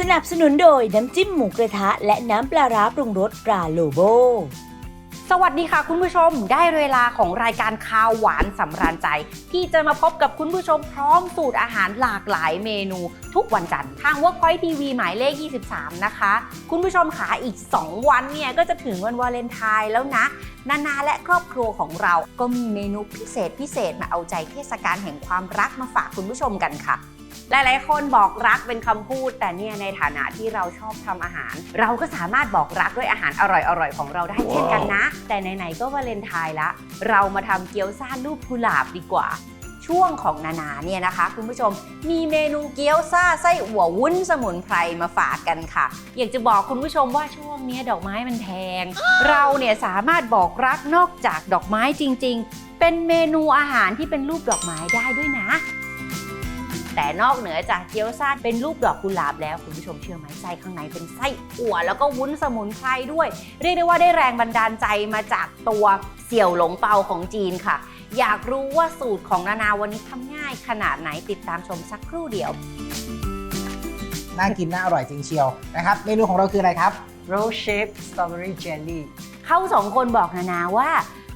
สนับสนุนโดยน้ำจิ้มหมูกระทะ และน้ำปลาร้าปรุงรสตราโลโบ สวัสดีค่ะคุณผู้ชมได้เวลาของรายการข้าวหวานสำราญใจ ที่จะมาพบกับคุณผู้ชมพร้อมสูตรอาหารหลากหลายเมนู ทุกวันจันทร์ทาง Workpoint TV หมายเลข 23 นะคะ คุณผู้ชมขาอีก 2 วันเนี่ยก็จะถึงวันวาเลนไทน์แล้วนะ นานาและครอบครัวของเราก็มีเมนูพิเศษพิเศษมาเอาใจเทศกาลแห่งความรักมาฝากคุณผู้ชมกันค่ะหลายๆ คนบอกรักเป็นคำพูด แต่เนี่ยในฐานะที่เราชอบทำอาหาร เราก็สามารถบอกรักด้วยอาหารอร่อยๆ ของเราได้เช่นกันนะ แต่ไหนๆ ก็วาเลนไทน์ละ เรามาทำเกี๊ยวซ่ารูปกุหลาบดีกว่า ช่วงของนานาเนี่ยนะคะ คุณผู้ชม มีเมนูเกี๊ยวซ่าไส้อั่ววุ้นสมุนไพรมาฝากกันค่ะ อยากจะบอกคุณผู้ชมว่าช่วงเนี้ยดอกไม้มันแพง เราเนี่ยสามารถบอกรักนอกจากดอกไม้จริง ๆ เป็นเมนูอาหารที่เป็นรูปดอกไม้ได้ด้วยนะ แต่นอกเหนือจากเกี๊ยวซ่าเป็นรูปดอกกุหลาบแล้วคุณผู้ชมเชื่อไหมไส้ข้างในเป็นไส้อั่วแล้วก็วุ้นสมุนไพรด้วย เรียกได้ว่าได้แรงบันดาลใจมาจากตัวเสี่ยวหลงเปาของจีนค่ะ อยากรู้ว่าสูตรของนานาวันนี้ทำง่ายขนาดไหนติดตามชมสักครู่เดียว น่ากินน่าอร่อยจริงเชียวนะครับ เมนูของเราคืออะไรครับ roll shape strawberry jelly เขาสองคนบอกนานาว่า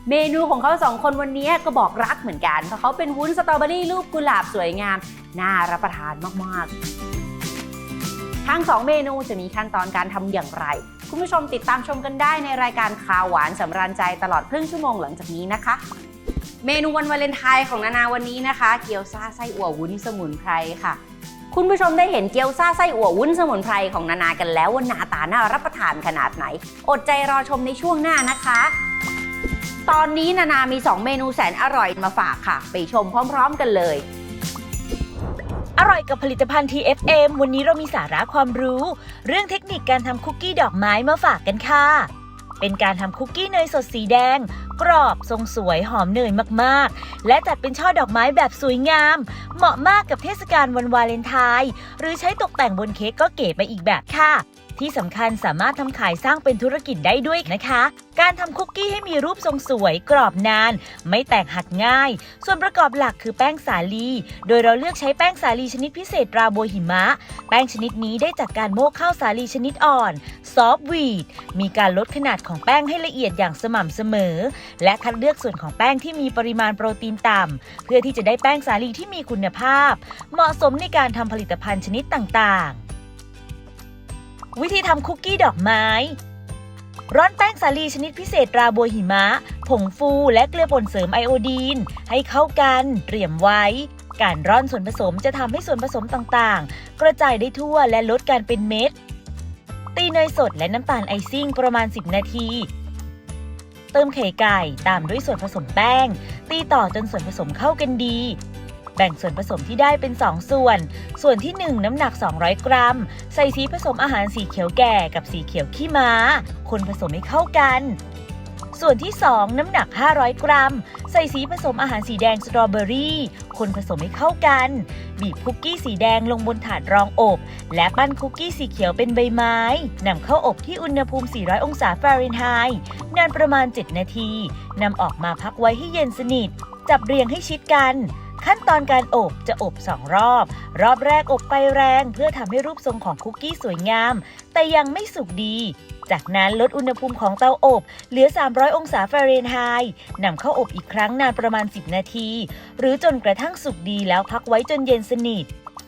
เมนูของเขาสองคนวันนี้ก็บอกรักเหมือนกัน เพราะเขาเป็นวุ้นสตรอเบอรี่รูปกุหลาบสวยงาม น่ารับประทานมาก ๆ ทั้งสองเมนูจะมีขั้นตอนการทำอย่างไร คุณผู้ชมติดตามชมกันได้ในรายการข่าวหวานสำราญใจตลอดครึ่งชั่วโมงหลังจากนี้นะคะเมนูวันวาเลนไทน์ของนานาวันนี้นะคะ เกี๊ยวซ่าไส้อั่ววุ้นสมุนไพรค่ะ คุณผู้ชมได้เห็นเกี๊ยวซ่าไส้อั่ววุ้นสมุนไพรของนานากันแล้วว่าหน้าตาน่ารับประทานขนาดไหน อดใจรอชมในช่วงหน้านะคะ ตอนนี้นานามี 2 เมนูแสนอร่อยมาฝากค่ะ ไปชมพร้อม ๆ กันเลย อร่อยกับผลิตภัณฑ์ TFM วันนี้เรามีสาระความรู้ เรื่องเทคนิคการทำคุกกี้ดอกไม้มาฝากกันค่ะ เป็นการทำคุกกี้เนยสดสีแดง กรอบทรงสวยหอมเนยมากๆ และจัดเป็นช่อดอกไม้แบบสวยงาม เหมาะมากกับเทศกาลวันวาเลนไทน์หรือใช้ตกแต่งบนเค้กก็เก๋ไปอีกแบบค่ะ ที่สำคัญสามารถทำขายสร้างเป็นธุรกิจได้ด้วยนะคะ การทำคุกกี้ให้มีรูปทรงสวย กรอบนาน ไม่แตกหักง่าย ส่วนประกอบหลักคือแป้งสาลี โดยเราเลือกใช้แป้งสาลีชนิดพิเศษราโบหิมะ แป้งชนิดนี้ได้จากการโม่ข้าวสาลีชนิดอ่อน ซอฟวีด มีการลดขนาดของแป้งให้ละเอียดอย่างสม่ำเสมอ และคัดเลือกส่วนของแป้งที่มีปริมาณโปรตีนต่ำเพื่อที่จะได้แป้งสาลีที่มีคุณภาพ เหมาะสมในการทำผลิตภัณฑ์ชนิดต่างๆ วิธีทำคุกกี้ดอกไม้ ร่อนแป้งสาลีชนิดพิเศษราโบวหิมะ ผงฟูและเกลือป่นเสริมไอโอดีน ให้เข้ากันเตรียมไว้ การร่อนส่วนผสมจะทำให้ส่วนผสมต่างๆ กระจายได้ทั่วและลดการเป็นเม็ด ตีเนยสดและน้ำตาลไอซิ่งประมาณ 10 นาที เติมไข่ไก่ตามด้วยส่วนผสมแป้ง ตีต่อจนส่วนผสมเข้ากันดี แบ่งส่วนผสมที่ได้เป็น 2 ส่วน ส่วนที่ 1 น้ำหนัก 200 กรัม ใส่สีผสมอาหารสีเขียวแก่กับสีเขียวขี้ม้า คนผสมให้เข้ากัน ส่วนที่ 2 น้ำหนัก 500 กรัม ใส่สีผสมอาหารสีแดงสตรอเบอรี่ คนผสมให้เข้ากัน บีบคุกกี้สีแดงลงบนถาดรองอบ และปั้นคุกกี้สีเขียวเป็นใบไม้นำเข้าอบที่อุณหภูมิ 400 องศาฟาเรนไฮต์นานประมาณ 7 นาทีนำออกมาพักไว้ให้เย็นสนิท จับเรียงให้ชิดกัน ขั้นตอนการอบจะอบ 2 รอบ รอบแรกอบไฟแรงเพื่อทำให้รูปทรงของคุกกี้สวยงาม แต่ยังไม่สุกดี จากนั้นลดอุณหภูมิของเตาอบ เหลือ 300 องศาฟาเรนไฮต์นำเข้าอบอีกครั้งนานประมาณ 10 นาที หรือจนกระทั่งสุกดีแล้วพักไว้จนเย็นสนิท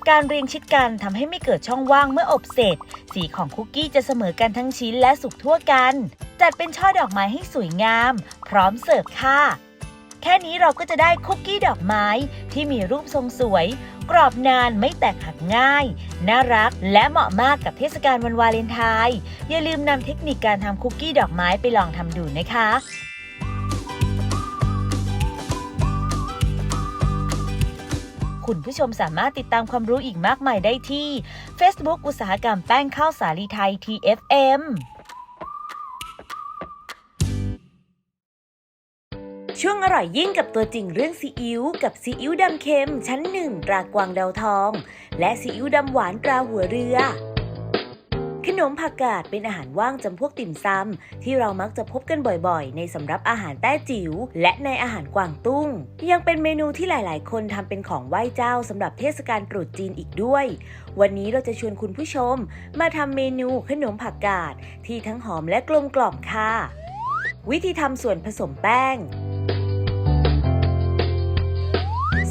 การเรียงชิดกันทำให้ไม่เกิดช่องว่างเมื่ออบเสร็จ สีของคุกกี้จะเสมอกันทั้งชิ้นและสุกทั่วกัน จัดเป็นช่อดอกไม้ให้สวยงาม พร้อมเสิร์ฟค่ะ แค่นี้เราก็จะได้คุกกี้ดอกไม้ที่มีรูปทรงสวย กรอบนานไม่แตกหักง่าย น่ารักและเหมาะมากกับเทศกาลวันวาเลนไทน์อย่าลืมนำเทคนิคการทำคุกกี้ดอกไม้ไปลองทำดูนะคะคุณผู้ชมสามารถติดตามความรู้อีกมากมายได้ที่ Facebook อุตสาหกรรมแป้งข้าวสาลีไทย TFM ช่วงอร่อยยิ่งกับตัวจริงเรื่องซีอิ๊วกับซีอิ๊วดำเค็มชั้นหนึ่งตรากวางดาวทอง และซีอิ๊วดำหวานตราหัวเรือ ขนมผักกาดเป็นอาหารว่างจำพวกติ่มซำที่เรามักจะพบกันบ่อยๆ ในสำรับอาหารแต้จิ๋วและในอาหารกวางตุ้ง ยังเป็นเมนูที่หลายๆ คนทำเป็นของไหว้เจ้าสำหรับเทศกาลตรุษจีนอีกด้วย วันนี้เราจะชวนคุณผู้ชม มาทำเมนูขนมผักกาดที่ทั้งหอมและกลมกล่อมค่ะวิธีทำส่วนผสมแป้ง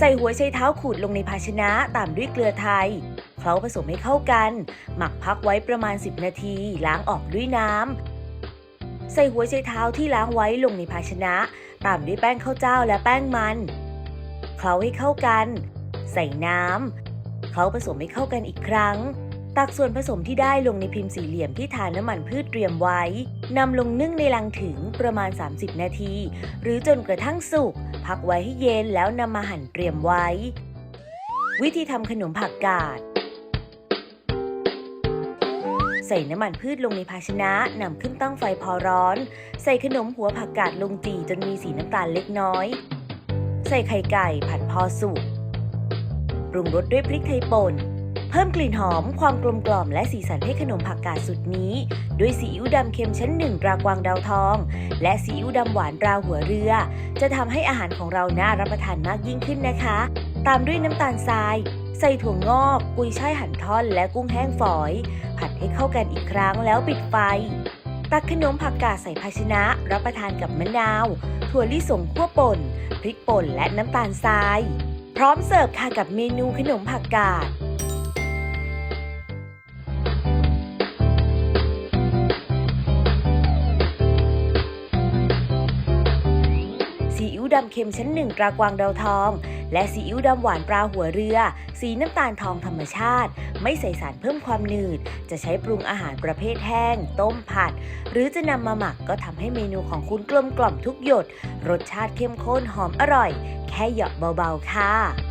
ใส่หัวไชเท้าขูดลงในภาชนะตามด้วยเกลือไทย เคล้าผสมให้เข้ากัน หมักพักไว้ประมาณ 10 นาที ล้างออกด้วยน้ำ ใส่หัวไชเท้าที่ล้างไว้ลงในภาชนะ ตามด้วยแป้งข้าวเจ้าและแป้งมัน เคล้าให้เข้ากัน ใส่น้ำ เคล้าผสมให้เข้ากันอีกครั้ง ตักส่วนผสมที่ได้ลงในพิมพ์สี่เหลี่ยมที่ทาน้ำมันพืชเตรียมไว้ นำลงนึ่งในลังถึงประมาณ 30 นาที หรือจนกระทั่งสุก พักไว้ให้เย็นแล้วนำมาหั่นเตรียมไว้ วิธีทำขนมผักกาด ใส่น้ำมันพืชลงในภาชนะนำขึ้นตั้งไฟพอร้อน ใส่ขนมหัวผักกาดลงจี่จนมีสีน้ำตาลเล็กน้อย ใส่ไข่ไก่ผัดพอสุกปรุงรสด้วยพริกไทยป่น เพิ่มกลิ่นหอม ความกลมกล่อมและสีสันให้ขนมผักกาดสุดนี้ ด้วยซีอิ๊วดำเค็มชั้นหนึ่งตรากวางดาวทอง และซีอิ๊วดำหวานตราหัวเรือ จะทำให้อาหารของเราน่ารับประทานมากยิ่งขึ้นนะคะ ตามด้วยน้ำตาลทราย ใส่ถั่วงอก กุยช่ายหั่นท่อน และกุ้งแห้งฝอย ผัดให้เข้ากันอีกครั้งแล้วปิดไฟ ตักขนมผักกาดใส่ภาชนะ รับประทานกับมะนาว ถั่วลิสงคั่วป่น พริกป่นและน้ำตาลทราย พร้อมเสิร์ฟค่ะกับเมนูขนมผักกาด ดำเค็มชั้นหนึ่งปลากวางดาวทอง และซีอิ๊วดำหวานปลาหัวเรือ สีน้ำตาลทองธรรมชาติ ไม่ใส่สารเพิ่มความหนืด จะใช้ปรุงอาหารประเภทแห้ง ต้มผัด หรือจะนำมาหมักก็ทำให้เมนูของคุณกลมกล่อมทุกหยด รสชาติเข้มข้นหอมอร่อย แค่หยอะเบาๆค่ะ